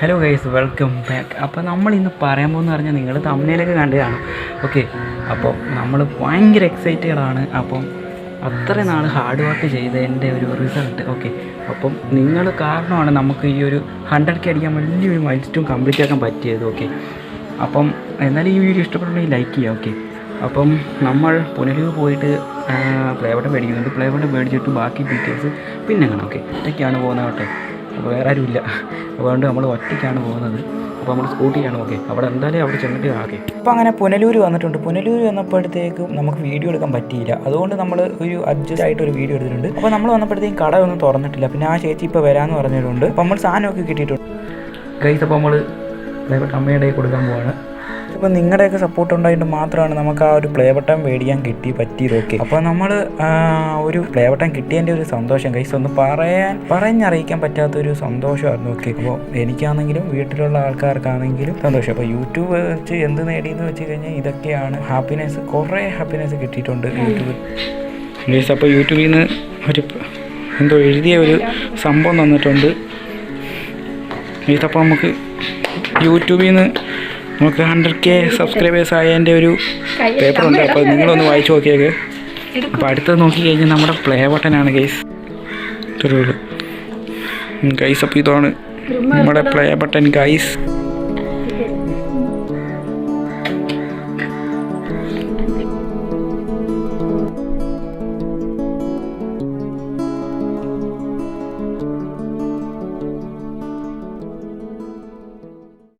Hello guys welcome back അപ്പോൾ നമ്മൾ ഇന്ന് പറയാൻ പോകുന്ന പറഞ്ഞാൽ നിങ്ങൾ തമ്മിലൊക്കെ കണ്ടതാണ്. ഓക്കെ അപ്പോൾ നമ്മൾ ഭയങ്കര എക്സൈറ്റഡ് ആണ്. അപ്പം അത്ര നാൾ ഹാർഡ് വർക്ക് ചെയ്തതിന്റെ ഒരു റിസൾട്ട് ഓക്കെ അപ്പം നിങ്ങൾ കാരണമാണ് നമുക്ക് ഈ ഒരു ഹൺഡ്രഡ് കെ അടിക്കാൻ വലിയൊരു മൈൽ സ്റ്റോൺ കംപ്ലീറ്റ് ആക്കാൻ പറ്റിയത്. ഓക്കെ അപ്പം എന്നാലും ഈ വീഡിയോ ഇഷ്ടപ്പെട്ടുണ്ടെങ്കിൽ ലൈക്ക് ചെയ്യുക. ഓക്കെ അപ്പം നമ്മൾ പുനലൂർ പോയിട്ട് പ്ലേ ബട്ടൺ മേടിക്കുന്നുണ്ട്. പ്ലേ ബട്ടൺ മേടിച്ചിട്ട് ബാക്കി ഡീറ്റെയിൽസ് പിന്നെ കാണാം. ഓക്കെ ഇതൊക്കെയാണ് പോകുന്നത്. കേട്ടോ വേറെ ആരും ഇല്ല അതുകൊണ്ട് നമ്മൾ ഒറ്റയ്ക്കാണ് പോകുന്നത്. അപ്പോൾ നമ്മൾ സ്കൂട്ടിയാണ് ഓക്കെ. അവിടെ എന്തായാലും അവിടെ ചെന്നിട്ട് ആകെ അപ്പോൾ അങ്ങനെ പുനലൂർ വന്നിട്ടുണ്ട്. പുനലൂർ വന്നപ്പോഴത്തേക്കും നമുക്ക് വീഡിയോ എടുക്കാൻ പറ്റിയില്ല. അതുകൊണ്ട് നമ്മൾ ഒരു അഡ്ജസ്റ്റ് ആയിട്ട് ഒരു വീഡിയോ എടുത്തിട്ടുണ്ട്. അപ്പോൾ നമ്മൾ വന്നപ്പോഴത്തേക്കും കട ഒന്നും തുറന്നിട്ടില്ല. പിന്നെ ആ ചേച്ചി ഇപ്പോൾ വരാമെന്ന് പറഞ്ഞിട്ടുണ്ട്. അപ്പോൾ നമ്മൾ സാധനമൊക്കെ കിട്ടിയിട്ടുണ്ട്. ഗൈസ് അപ്പോൾ നമ്മൾ അമ്മയുടെ കൊടുക്കാൻ പോവാണ്. അപ്പോൾ നിങ്ങളുടെയൊക്കെ സപ്പോർട്ട് ഉണ്ടായിട്ട് മാത്രമാണ് നമുക്ക് ആ ഒരു പ്ലേ ബട്ടൺ മേടിക്കാൻ കിട്ടി പറ്റിയത് ഓക്കെ അപ്പോൾ നമ്മൾ ഒരു പ്ലേ ബട്ടൺ കിട്ടിയതിന്റെ ഒരു സന്തോഷം. കൈസ് ഒന്ന് പറയാൻ പറഞ്ഞറിയിക്കാൻ പറ്റാത്തൊരു സന്തോഷമായിരുന്നു ഓക്കെ അപ്പോൾ എനിക്കാണെങ്കിലും വീട്ടിലുള്ള ആൾക്കാർക്കാണെങ്കിലും സന്തോഷം. അപ്പോൾ യൂട്യൂബ് വെച്ച് എന്ത് നേടിയെന്ന് വെച്ച് കഴിഞ്ഞാൽ ഇതൊക്കെയാണ് ഹാപ്പിനെസ് കുറേ ഹാപ്പിനെസ് കിട്ടിയിട്ടുണ്ട് യൂട്യൂബ് ഗൈസ് അപ്പോൾ യൂട്യൂബിൽ നിന്ന് ഒരു എന്തോ എഴുതിയ ഒരു സംഭവം തന്നിട്ടുണ്ട്. ഇതപ്പോൾ നമുക്ക് യൂട്യൂബിൽ നിന്ന് നമുക്ക് ഹൺഡ്രഡ് കെ സബ്സ്ക്രൈബേഴ്സ് ആയതിന്റെ ഒരു പേപ്പർ ഉണ്ട് അപ്പോൾ നിങ്ങളൊന്ന് വായിച്ചു നോക്കിയേക്ക്. അപ്പോൾ അടുത്തത് നോക്കി കഴിഞ്ഞാൽ നമ്മുടെ പ്ലേ ബട്ടനാണ് ഗൈസ് ഗൈസ് അപ്പോൾ ഇതാണ് നമ്മുടെ പ്ലേ ബട്ടൺ ഗൈസ്